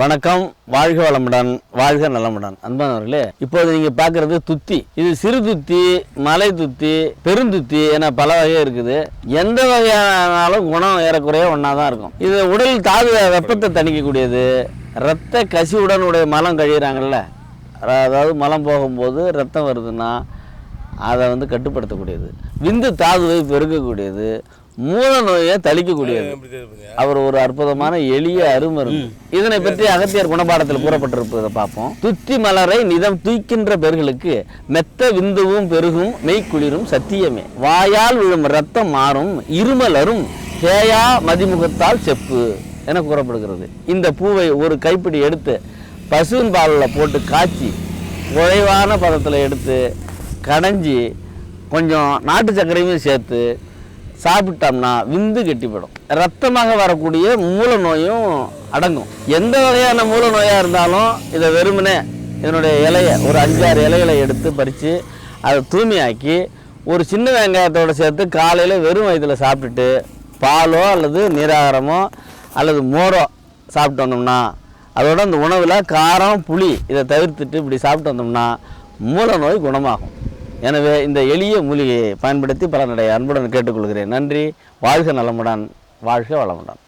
வணக்கம். வாழ்க வளமுடன் வாழ்க நலமுடன். அன்பானவர்களே இப்போது நீங்க பார்க்குறது துத்தி. இது சிறு துத்தி மலை துத்தி பெருந்துத்தி என பல வகை இருக்குது. எந்த வகையானாலும் குணம் ஏறக்குறைய ஒன்றா தான் இருக்கும். இது உடல் தாது வெப்பத்தை தணிக்கக்கூடியது. இரத்த கசிவுடனுடைய மலம் கழிகிறாங்கல்ல அதாவது மலம் போகும்போது ரத்தம் வருதுன்னா அதை வந்து கட்டுப்படுத்தக்கூடியது. விந்து தாதுவை பெருக்கக்கூடியது. மூல நோயை தளிக்கக்கூடியது அவர் ஒரு அற்புதமான எளிய அருமருந்து. இதனை பற்றி அகத்தியர் குணபாடத்தில் கூறப்பட்டிருப்பதை பார்ப்போம். துத்தி மலரை நிதம் தூய்க்கின்ற பெர்களுக்கு மெத்த விந்துவும் பெருகும் மெய்க்குளிரும் சத்தியமே. வாயால் விழும் ரத்தம் மாறும் இருமலரும் கேயா மதிமுகத்தால் செப்பு என கூறப்படுகிறது. இந்த பூவை ஒரு கைப்பிடி எடுத்து பசுவின் பாலில் போட்டு காய்ச்சி குறைவான பதத்தில் எடுத்து கடைஞ்சி கொஞ்சம் நாட்டு சர்க்கரையும் சேர்த்து சாப்பிட்டோம்னா விந்து கெட்டிப்படும். ரத்தமாக வரக்கூடிய மூல நோயும் அடங்கும். எந்த வகையான மூல நோயாக இருந்தாலும் இதை வெறுமனே இதனுடைய இலையை ஒரு அஞ்சாறு இலைகளை எடுத்து பறித்து அதை தூய்மையாக்கி ஒரு சின்ன வெங்காயத்தோடு சேர்த்து காலையில் வெறும் வயதில் சாப்பிட்டுட்டு பாலோ அல்லது நீராகாரமோ அல்லது மோரோ சாப்பிட்டு வந்தோம்னா அதோட அந்த உணவில் காரம் புளி இதை தவிர்த்துட்டு இப்படி சாப்பிட்டு வந்தோம்னா மூல நோய் குணமாகும். எனவே இந்த எளிய மூலிகையை பயன்படுத்தி பலனுடைய அன்புடன் கேட்டுக்கொள்கிறேன். நன்றி. வாழ்க நலமுடன். வாழ்க வளமுடன்.